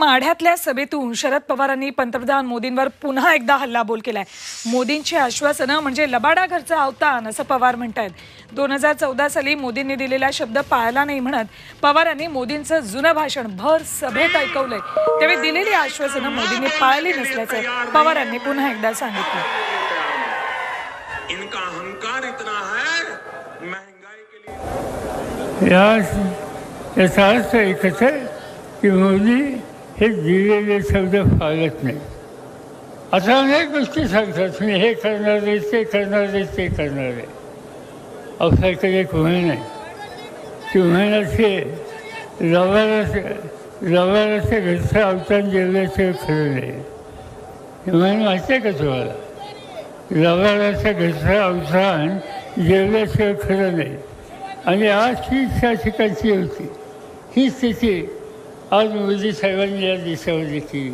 माढ्यातल्या सभेतून शरद पवारांनी पंतप्रधान मोदींवर पुन्हा एकदा हल्लाबोल केलाय. मोदींची आश्वासनं म्हणजे लबाडा घरचं अवतान असं पवार म्हणतायत. दोन हजार चौदा साली मोदींनी दिलेला शब्द पाळला नाही म्हणत. पवारांनी मोदींचं जुनं भाषण भर सभेत ऐकवलंय. त्यावेळी दिलेली आश्वासनं मोदींनी पाळली नसल्याचं पवारांनी पुन्हा एकदा सांगितलं. इनका अहंकार इतना है महंगाई के लिए या आहे की मोदी हे दिलेले शब्द पाळत नाही. आता अनेक गोष्टी सांगतात मी हे करणार आहे ते करणार आहे ते करणार आहे. अवसर कधी नाही ती म्हण अशी आहे, घरचं अवतान जेवल्याशिवाय खरं नाही. म्हणून माहिती आहे का तुम्हाला? लवाराचं घरचं अवसान जेवल्याशिवाय खरं नाही. आणि आज ही त्या ठिकाणची होती. ही स्थिती आज मोदी साहेबांनी या देशामध्ये केली